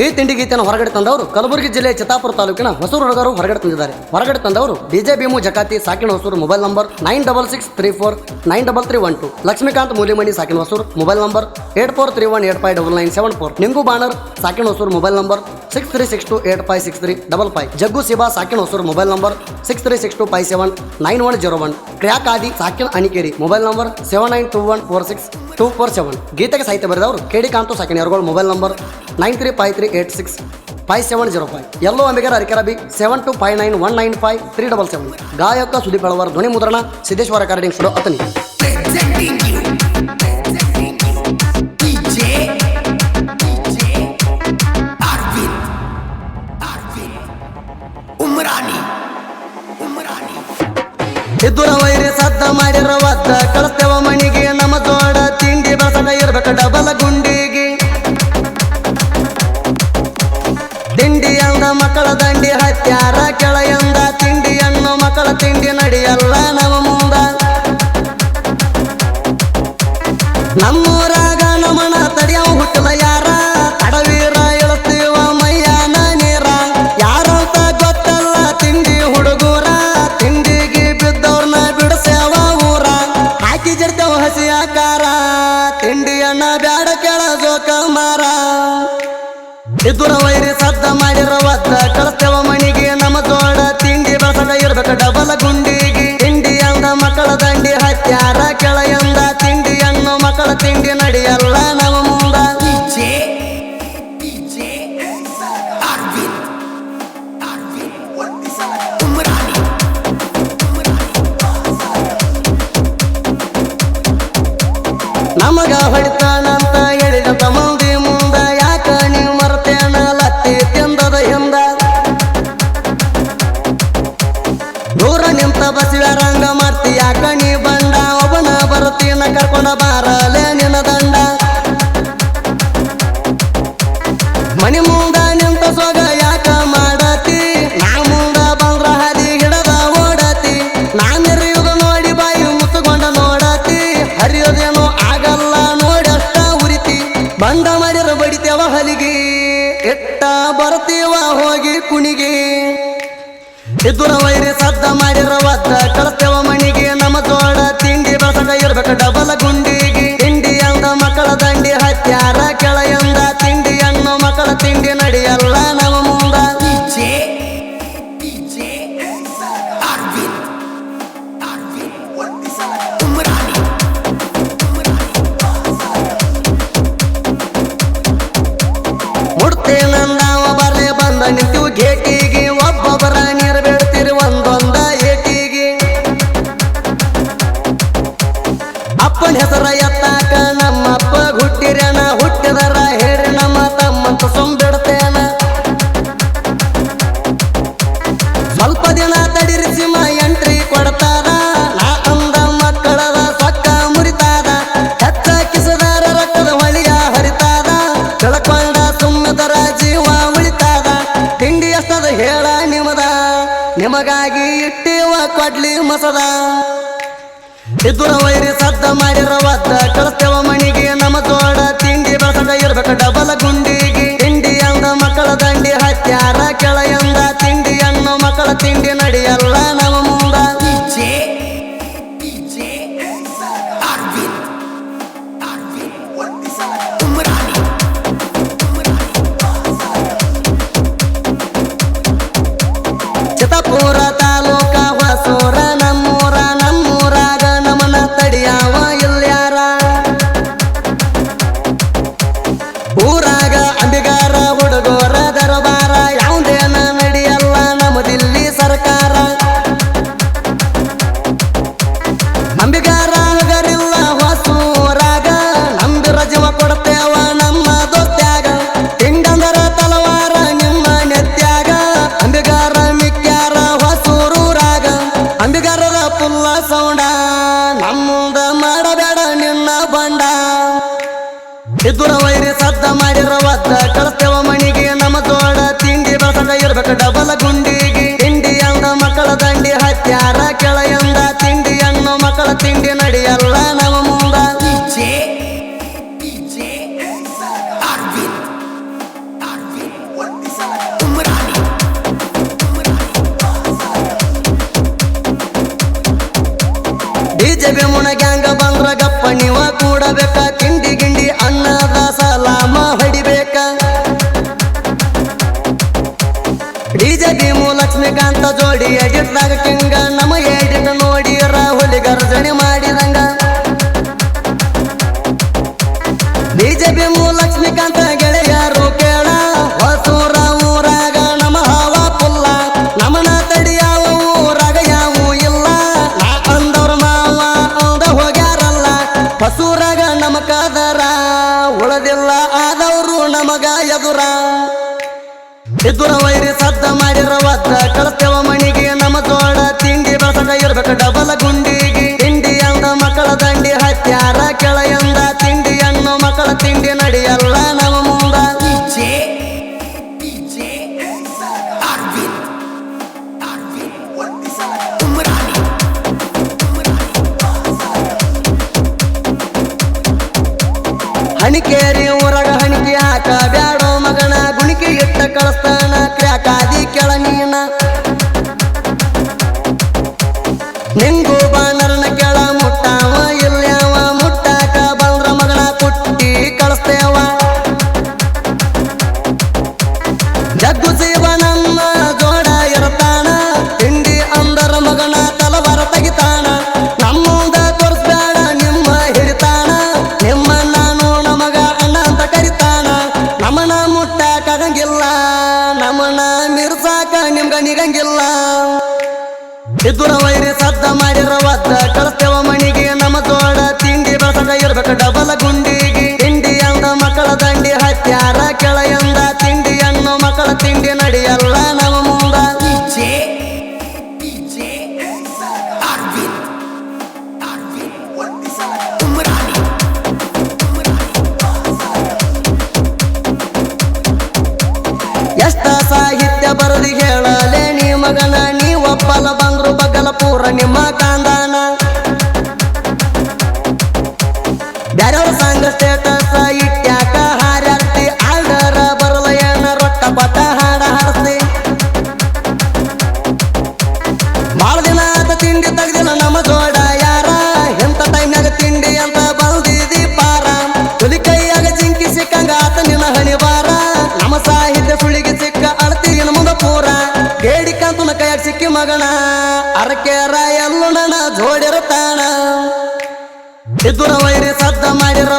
ಈ ತಿಂಡಿ ಗೀತೆಯನ್ನು ಹೊರಗಡೆ ತಂದವರು ಕಲಬುರಗಿ ಜಿಲ್ಲೆಯ ಚಿತ್ತಾಪುರ ತಾಲೂಕಿನ ಹೊಸೂರು ಹುಡುಗರು ಹೊರಗಡೆ ತಂದಿದ್ದಾರೆ. ಹೊರಗಡೆ ತಂದವರು DJ Bhimu Jakati, ಸಾಕಿನ Hosur mobile number nine double six three four, nine double three one two. Lakshmikanth Mulimani, ಸಾಕಿನ Hosur mobile number eight four three one, eight five double nine, seven four. Ningu Banar, ಸಾಕಿನ Hosur mobile number six three six two eight five six three. Double five Jaggu Siba, ಸಾಕಿನ Hosur mobile number six three six two five seven, nine one zero one. Crack Adi ಸಾಕಿನ Anikeri mobile number seven nine two one four six two four seven. ಗೀತೆಗೆ ಸಾಹಿತ್ಯ ಬರೆದವರು KD Kantu, ಸಾಕಿನ mobile number nine three five three eight six five seven zero five ಎಲ್ಲೋ ಅಂಬಿಗರ ಅರಿಕೆರ B seven two five nine one nine five three double seven ಗಾಯಕ ಸುದೀಪ್ ಬೆಳವರ್ ಧ್ವನಿ ಮುದ್ರಣ Siddeshwara recording studio Athani ಅಂದ ಮಕ್ಕಳ ದಂಡಿ ಹತ್ಯಾರ ಕೆಳಯಂದ ದೂರ ರಂಗ ಮಾಡ್ತೀಯ ಕಣಿ ಬಂಡ ಒಬ್ಬನ ಬರುತ್ತೀನ ಕರ್ಕೊಂಡ ಬಾರಲೆ ನಿನ್ನ ದಂಡ. ಮನಿ ಮುಂದ ನಿಂತ ಸೊಗ ಯಾಕ ಮಾಡತಿ? ನಾ ಮುಂದ ಬಂದ್ರ ಹದಿ ಹಿಡದ ಓಡತಿ. ನಾನ್ ಎರೆಯುವುದು ನೋಡಿ ಬಾಯಿ ಮುತ್ತುಕೊಂಡ ನೋಡತಿ. ಹರಿಯೋದೇನೋ ಆಗಲ್ಲ ನೋಡಷ್ಟ ಉರಿತಿ. ಬಂದ ಮಾಡಿರ ಬಡಿತೇವ ಹಲಿಗೆ. ಎಟ್ಟ ಬರ್ತೀವ ಹೋಗಿ ಕುಣಿಗೆ. ಇದ್ದುರ ವೈರೆ ಸದ್ದ ಮಾಡಿರೋ ಕಳಿಸ್ತೇವ ಮಣಿಗೆ ನಮ್ಮ ತೋಡ ತಿಂಡಿ ಬಸಕ ಇರ್ಬೇಕ ಡಬಲ ಗುಂಡಿಗೆ ಸ್ವಲ್ಪ ದಿನ ತಡಿರಿ ಸಿಮ ಎಂಟ್ರಿ ಕೊಡ್ತಾರ. ನಾ ಅಂದ ಮಕ್ಕಳದ ಸೊಕ್ಕ ಮುರಿತಾರ ಹೆಚ್ಚ ಕಿಸದಾರ ರಕ್ತದ ಹೊಳಿಯ ತಿಳ್ಕೊಂಡ ಸುಮ್ಮದರ ಜೀವ ಉಳಿತಾದ. ತಿಂಡಿ ಎಷ್ಟದ ಹೇಳ ನಿಮದ. ನಿಮಗಾಗಿ ಇಟ್ಟಿವ ಕೊಡ್ಲಿ ಮಸದ. ಇದ್ರ ವೈರಿ ಸದ್ದ ಮಾಡಿರವತ್ತ ಕಳಿಸ್ತೇವ ಮಣಿಗೆ. ನಮ್ಮ ತೋಡ ತಿಂಡಿ ಬೆಳಸದ ಇರ್ಬೇಕ ಡಬಲ ಗುಂಡಿಗೆ. ತಿಂಡಿ ನಡೆಯಲ್ಲ ದೂರ ವೈರಿ ಸದ್ದ ಮಾಡಿರ ಒದ್ದ ಕಳಿಸ್ತೇವ ಮಣಿಗೆ ನಮ್ಮ ತೋಡ ತಿಂಡಿ ಬಸದ ಇರ್ಬೇಕು ಡಬಲ ಗುಂಡಿಗೆ. ತಿಂಡಿ ಅಂದ ಮಕ್ಕಳ ದಂಡಿ ಹತ್ಯಾರ ಕೆಳೆಯಂದ ತಿಂಡಿ ಅನ್ನೋ ಮಕ್ಕಳ ತಿಂಡಿ ನಡೆಯಲ್ಲ ನಮ್ಮ ಮುಂದ. ಡಿಜೆ ಬೆಮುಣ ಗ್ಯಾಂಗ ಬಂದ ಗರ್ಜನೆ ಮಾಡಿದಂಗ. ಬಿಜೆಪಿ ಲಕ್ಷ್ಮೀಕಾಂತ ಗೆಳೆಯರು ಕೇಳ ಹೊಸೂರ ಊರಾಗ ನಮ್ಮ ಹಾವ ಪುಲ್ಲ. ನಮನ ತಡಿಯಾವ ಊರಾಗ ಯಾವ ಇಲ್ಲ. ನಾ ಅಂದವ್ರ ಮಾವ ಅಂದ ಹೋಗ್ಯಾರಲ್ಲ. ಹೊಸೂರಾಗ ನಮ ಕಾದರ ಉಳದಿಲ್ಲ, ಆದವರು ನಮಗ ಎದುರ. ಎದುರ ವೈರಿ ಸದ್ದ ಮಾಡಿರ ಒದ್ದ ಕಳಸ್ತೇವ get it ನಿಮ್ಮ ಕಾಂದಾನ ಬ್ಯಾರವ್ರ ಸಂಘ ಸ್ಟೇಟಸ್ ಇಟ್ಯಾಕ ಹಾರ್ಯಾಡ್ತಿ ಆಲ್ದರ ಬರಲ ಏನ ರೊಕ್ಕ ಪಟ ಹಾಡ ಹಾರಿಸಿ. ಬಾಳ ದಿನ ಆತ ತಿಂಡಿ ತೆಗ್ದಿಲ್ಲ ನಮ್ಮ ಜೋಡ ಯಾರ? ಎಂತ ಟೈಮ್ನಾಗ ತಿಂಡಿ ಅಂತ ಬಂದಿದಿ ಪಾರ? ತುಲಿ ಕೈಯಾಗ ಜಿಂಕಿ ಸಿಕ್ಕಂಗ ಆತ ನಿನ್ನ ಹಣಿವಾರ ನಮ್ಮ ಸಾಹಿತ್ಯ ಸುಳಿಗೆ ಸಿಕ್ಕ ಅಳ್ತೀನ ಮುಂದ ಪೂರ. ಕಂತುನ ಕೈಯಾಗ ಸಿಕ್ಕಿ ಮಗನ. ವೈರಿ ಸದ್ದ ಮಾಡಿರ